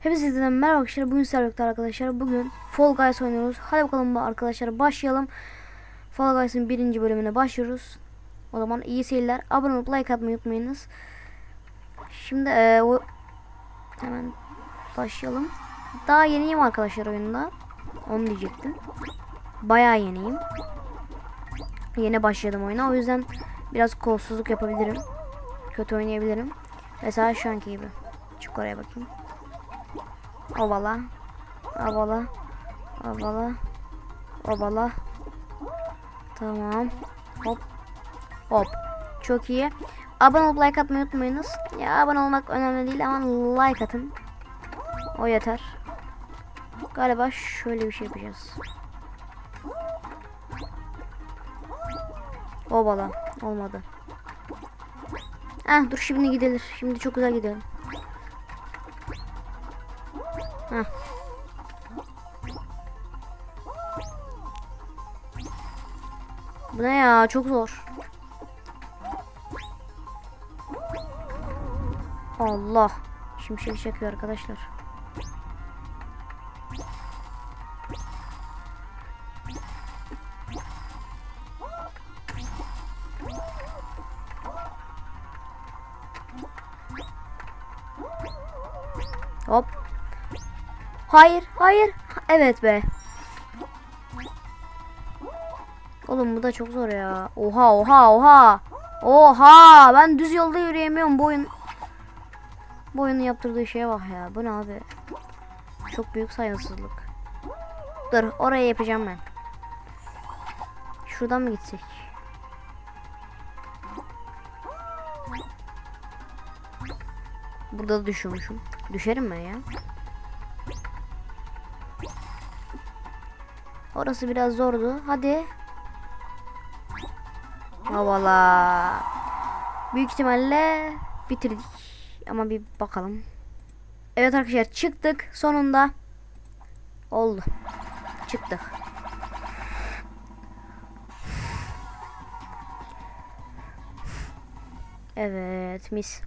Hepinize merhaba arkadaşlar. Bugün sizlerle arkadaşlar. Bugün Fall Guys oynuyoruz. Hadi bakalım arkadaşlar başlayalım. Fall Guys'ın birinci bölümüne başlıyoruz. O zaman iyi seyirler. Abone olup like atmayı unutmayınız. Şimdi eee, o hemen başlayalım. Daha yeniyim arkadaşlar oyunda. Onu diyecektim. Bayağı yeniyim. Yeni başladım oyuna. O yüzden biraz kolsuzluk yapabilirim. Kötü oynayabilirim. Mesela şu anki gibi. Çık oraya bakayım. Ovala. Ovala. Ovala. Ovala. Tamam. Hop. Hop. Çok iyi. Abone olup like atmayı unutmayınız. Ya abone olmak önemli değil ama like atın. O yeter. Galiba şöyle bir şey yapacağız. Ovala. Olmadı. Ah dur şimdi gidelim. Şimdi çok güzel gidelim. Heh. Bu ne ya? Çok zor. Allah. Şimşek çekiyor arkadaşlar. Hop. Hayır, hayır. Evet be. Oğlum bu da çok zor ya. Oha, oha, oha. Oha, ben düz yolda yürüyemiyorum. Bu oyun bu oyunun yaptırdığı şeye bak ya. Bu ne abi? Çok büyük saygısızlık. Dur, oraya yapacağım ben. Şuradan mı gitsek? Burada da düşüyormuşum. Düşerim ben ya. Orası biraz zordu. Hadi. Havala. Büyük ihtimalle bitirdik. Ama bir bakalım. Evet arkadaşlar çıktık sonunda. Oldu. Çıktık. Evet mis.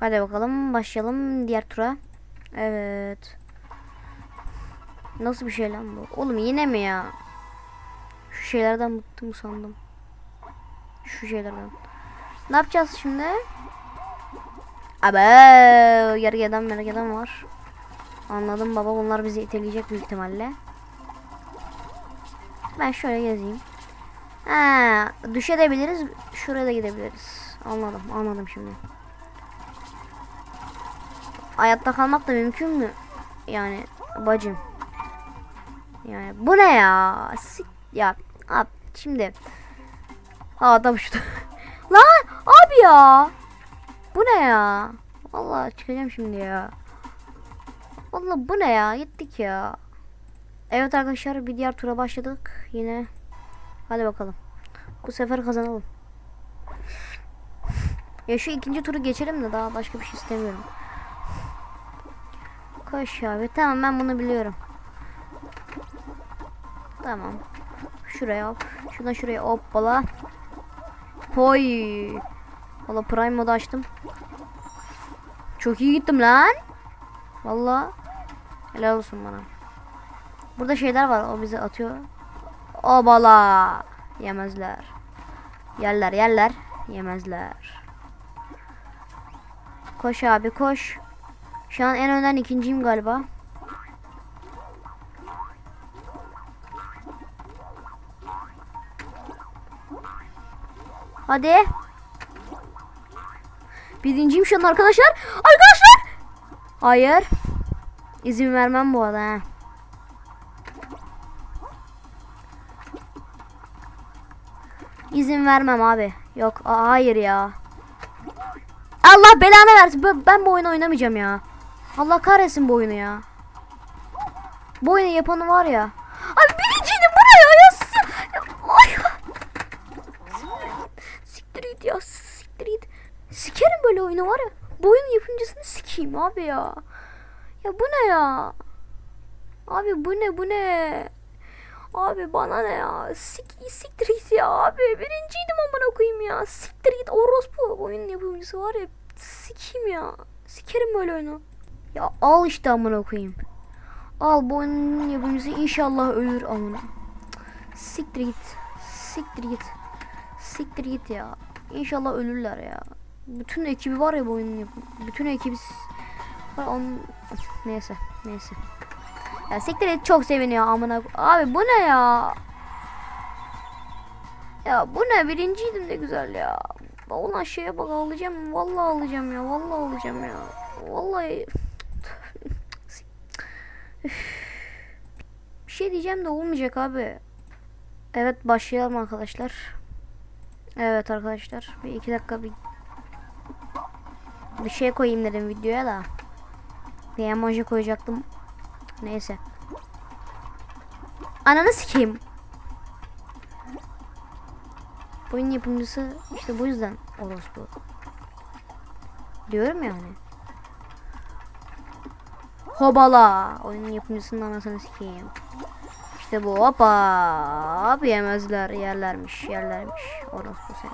Hadi bakalım başlayalım diğer tura. Evet. Nasıl bir şey lan bu? Oğlum yine mi ya? Şu şeylerden bıktım sandım. Şu şeylerden. Ne yapacağız şimdi? Abi yargıdan mergeden var. Anladım baba bunlar bizi iteleyecek büyük ihtimalle. Ben şöyle gezeyim. Ha, düşebiliriz. Şuraya da gidebiliriz. Anladım, anladım şimdi. Hayatta kalmak da mümkün mü? Yani bacım. Yani bu ne ya? Sik ya. Abi şimdi. Aa adam şu. Lan abi ya. Bu ne ya? Vallahi çıkacağım şimdi ya. Vallahi bu ne ya? Gittik ya. Evet arkadaşlar bir diğer tura başladık. Yine. Hadi bakalım. Bu sefer kazanalım. Ya şu ikinci turu geçelim de daha başka bir şey istemiyorum. Koş abi. Tamam ben bunu biliyorum. Tamam. Şuraya hop. Şuradan şuraya hoppala. Hoy. Valla prime modu açtım. Çok iyi gittim lan. Valla. Helal olsun bana. Burada şeyler var. O bize atıyor. Obala. Yemezler. Yerler yerler. Yemezler. Koş abi koş. Şu an en önden ikinciyim galiba. Hadi. Birinciyim şu an arkadaşlar. Arkadaşlar. Hayır. İzin vermem bu arada. ha. İzin vermem abi. Yok aa, hayır ya. Allah belanı versin. Ben bu oyunu oynamayacağım ya. Allah kahretsin bu oyunu ya. Bu oyunu yapanı var ya. Abi birinciydim buraya ya. S- Ay. Siktir git ya. Siktir git. Sikerim böyle oyunu var ya. Bu oyunun yapımcısını sikeyim abi ya. Ya bu ne ya? Abi bu ne bu ne? Abi bana ne ya? Sik, siktir git ya abi. Birinciydim amına koyayım ya. Siktir git orospu. Oyun yapımcısı var ya. Sikeyim ya. Sikerim böyle oyunu. Ya al işte amına koyayım. Al bu oyunun yapımcısı inşallah ölür amına. Siktir git. Siktir git. Siktir git ya. İnşallah ölürler ya. Bütün ekibi var ya bu oyunun yapım. Bütün ekibi var onun... Neyse. Neyse. Ya siktir et çok seviniyor amına. Abi bu ne ya? Ya bu ne birinciydim de güzel ya. Ulan şeye bak alacağım. Vallahi alacağım ya. Vallahi alacağım ya. Vallahi. Bir şey diyeceğim de olmayacak abi. Evet başlayalım arkadaşlar. Evet arkadaşlar. Bir iki dakika bir bir şey koyayım dedim videoya da. Bir emoji koyacaktım. Neyse. Ananı sikeyim. Oyun yapımcısı işte bu yüzden orospu. Diyorum yani. Hobala. Oyunun yapımcısının anasını sikeyim. İşte bu hoppa. Yemezler yerlermiş yerlermiş. Orospu seni.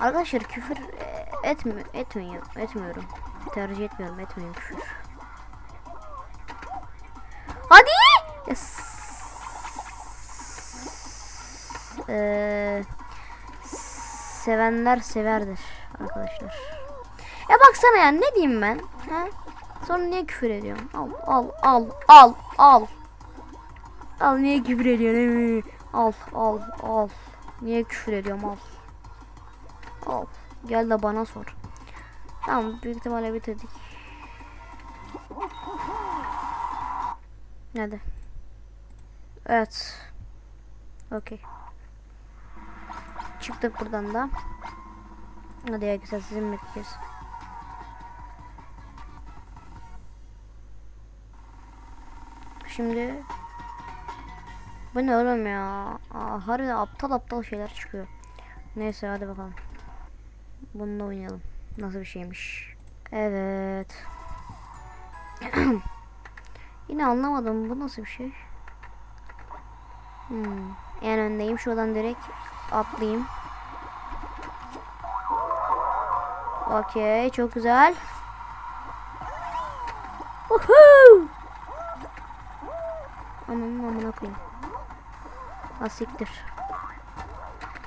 Arkadaşlar küfür e, etmi etmiyor etmiyorum. Tercih etmiyorum etmiyorum küfür. Hadi. Yes. Ee, sevenler severdir arkadaşlar. Ya baksana ya ne diyeyim ben? Ha? Sonra niye küfür ediyorsun? Al al al al al. Al niye küfür ediyorsun? Al al al. Niye küfür ediyorum al. Al. Gel de bana sor. Tamam büyük ihtimalle bitirdik. Hadi. Evet. Okey. Çıktık buradan da. Hadi ya güzel sizin bekliyoruz. Şimdi bu ne oğlum ya? Aa, harbiden aptal aptal şeyler çıkıyor. Neyse hadi bakalım. Bununla oynayalım. Nasıl bir şeymiş. Evet. Yine anlamadım. Bu nasıl bir şey? Hmm. En öndeyim. Şuradan direkt atlayayım. Okey. Çok güzel. Woohoo! Ananın amına koyayım. Asiktir.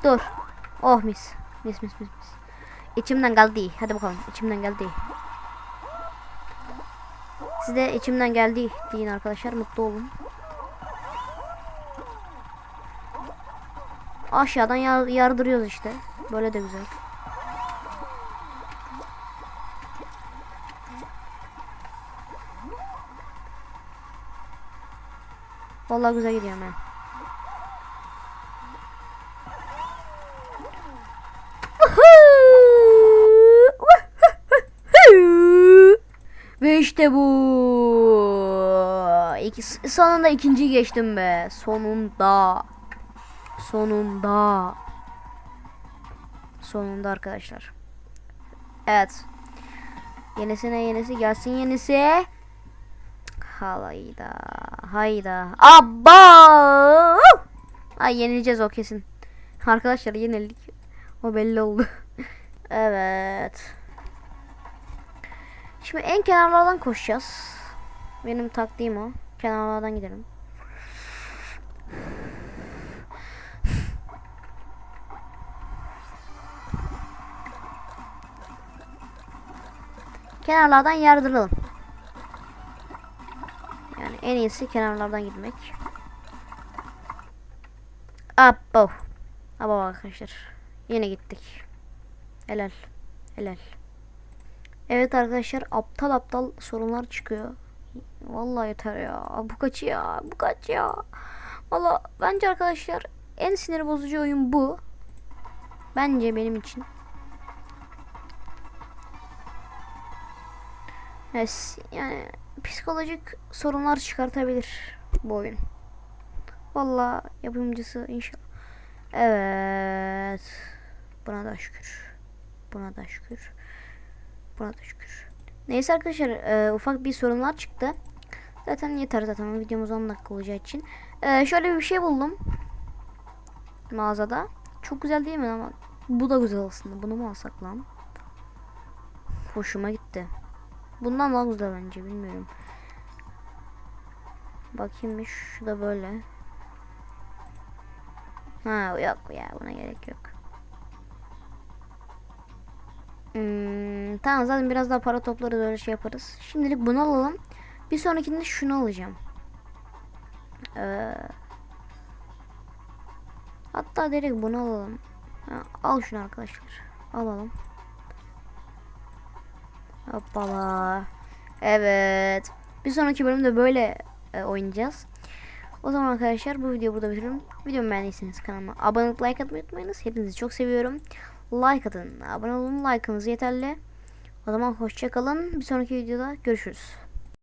Dur. Oh mis. Mis mis mis mis. İçimden geldi. Hadi bakalım. İçimden geldi. Siz de içimden geldi deyin arkadaşlar. Mutlu olun. Aşağıdan yar yardırıyoruz işte. Böyle de güzel. Vallahi güzel gidiyorum ben. Ve işte bu. İki, sonunda ikinci geçtim be. Sonunda. Sonunda. Sonunda arkadaşlar. Evet. Yenisine yenisi gelsin yenisi. Hayda. Hayda. Abba. Ay yenileceğiz o kesin. Arkadaşlar yenildik. O belli oldu. evet. Şimdi en kenarlardan koşacağız. Benim taktiğim o. Kenarlardan gidelim. Kenarlardan yardıralım. En iyisi kenarlardan gitmek. Abo. Abo arkadaşlar. Yine gittik. Helal. Helal. Evet arkadaşlar aptal aptal sorunlar çıkıyor. Vallahi yeter ya. Bu kaç ya? Bu kaç ya? Valla bence arkadaşlar en sinir bozucu oyun bu. Bence benim için. Evet, yani psikolojik sorunlar çıkartabilir bu oyun. Valla yapımcısı inşallah. Evet. Buna da şükür. Buna da şükür. Buna da şükür. Neyse arkadaşlar e, ufak bir sorunlar çıktı. Zaten yeter zaten videomuz 10 dakika olacağı için. Ee, şöyle bir şey buldum. Mağazada. Çok güzel değil mi ama bu da güzel aslında. Bunu mu alsak lan? Hoşuma gitti. Bundan daha güzel bence bilmiyorum. Bakayım şu da böyle. Ha yok ya buna gerek yok. Hmm, tamam zaten biraz daha para toplarız öyle şey yaparız. Şimdilik bunu alalım. Bir sonrakinde şunu alacağım. Ee, hatta direkt bunu alalım. Ha, al şunu arkadaşlar. Alalım. Hoppala. Evet. Bir sonraki bölümde böyle e, oynayacağız. O zaman arkadaşlar bu videoyu burada bitiriyorum. Videomu beğendiyseniz kanalıma abone olup like atmayı unutmayınız. Hepinizi çok seviyorum. Like atın. Abone olun. Like'ınız yeterli. O zaman hoşçakalın. Bir sonraki videoda görüşürüz.